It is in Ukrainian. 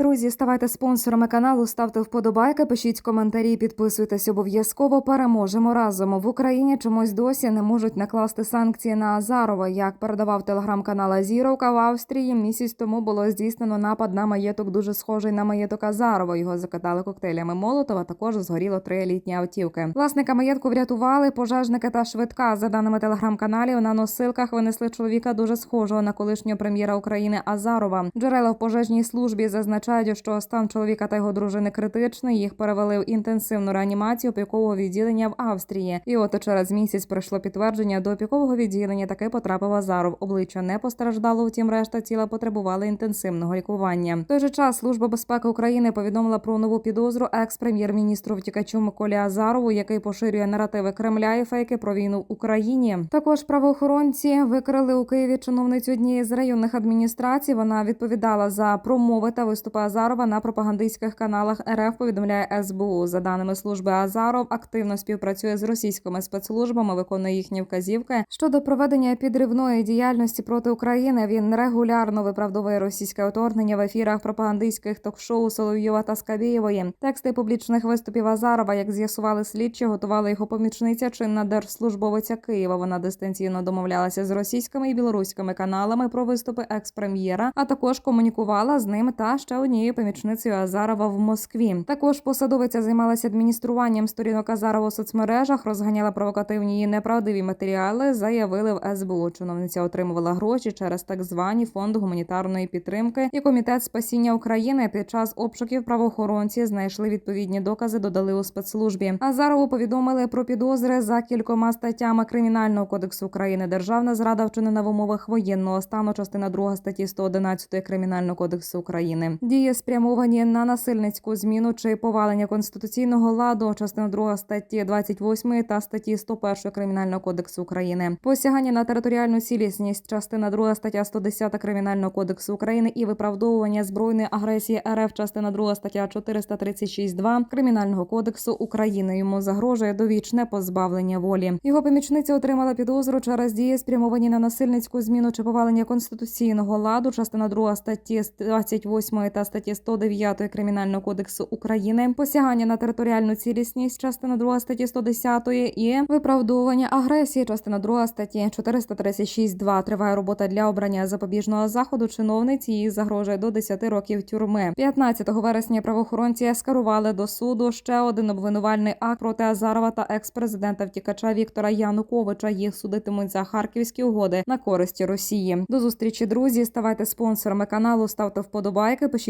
друзі, ставайте спонсорами каналу, ставте вподобайки, пишіть коментарі, підписуйтесь обов'язково. Переможемо разом в Україні. Чомусь досі не можуть накласти санкції на Азарова. Як передавав телеграм-канал Азіровка в Австрії, місяць тому було здійснено напад на маєток, дуже схожий на маєток Азарова. Його закатали коктейлями Молотова. Також згоріло три літні автівки. Власника маєтку врятували пожежники та швидка. За даними телеграм-каналів, на носилках винесли чоловіка дуже схожого на колишнього прем'єра України Азарова. Джерела в пожежній службі зазначають, що стан чоловіка та його дружини критичний. Їх перевели в інтенсивну реанімацію опікового відділення в Австрії. І от через місяць прийшло підтвердження до опікового відділення. Таки потрапив Азаров. Обличчя не постраждало, втім, решта тіла потребували інтенсивного лікування. В той же час служба безпеки України повідомила про нову підозру екс-прем'єр-міністру втікачу Миколі Азарову, який поширює наративи Кремля і фейки про війну в Україні. Також правоохоронці викрили у Києві чиновницю однієї з районних адміністрацій. Вона відповідала за промови та виступи Азарова на пропагандистських каналах РФ. Повідомляє СБУ. За даними служби Азаров, активно співпрацює з російськими спецслужбами, виконує їхні вказівки щодо проведення підривної діяльності проти України. Він регулярно виправдовує російське вторгнення в ефірах пропагандистських ток-шоу Соловйова та Скабєєвої. Тексти публічних виступів Азарова, як з'ясували слідчі, готувала його помічниця чинна держслужбовиця Києва. Вона дистанційно домовлялася з російськими і білоруськими каналами про виступи екс-прем'єра, а також комунікувала з ним та ще однією помічницею Азарова в Москві. Також посадовиця займалася адмініструванням сторінок Азарова у соцмережах, розганяла провокативні і неправдиві матеріали. Заявили в СБУ. Чиновниця отримувала гроші через так звані фонд гуманітарної підтримки і комітет спасіння України. Під час обшуків правоохоронці знайшли відповідні докази, додали у спецслужбі. Азарову повідомили про підозри за кількома статтями кримінального кодексу України. Державна зрада вчинена в умовах воєнного стану. Частина 2 статті 111 кримінального кодексу України. Дії спрямовані на насильницьку зміну чи повалення конституційного ладу. Частина 2 статті 28 та статті 101 кримінального кодексу України. Посягання на територіальну цілісність. Частина 2 стаття 110 кримінального кодексу України і виправдовування збройної агресії РФ. Частина 2 стаття 436.2 кримінального кодексу України. Йому загрожує довічне позбавлення волі. Його помічниця отримала підозру через дії спрямовані на насильницьку зміну чи повалення конституційного ладу. Частина 2 статті 28 та статті 109 кримінального кодексу України. Посягання на територіальну цілісність. Частина 2 статті 110 і виправдовування агресії. Частина 2 статті 436.2. Триває робота для обрання запобіжного заходу. Чиновниці їй загрожує до 10 років тюрми. 15 вересня правоохоронці скерували до суду ще один обвинувальний акт проти Азарова та екс-президента втікача Віктора Януковича. Їх судитимуть за харківські угоди на користі Росії. До зустрічі, друзі. Ставайте спонсорами каналу, ставте вподобайки, пишіть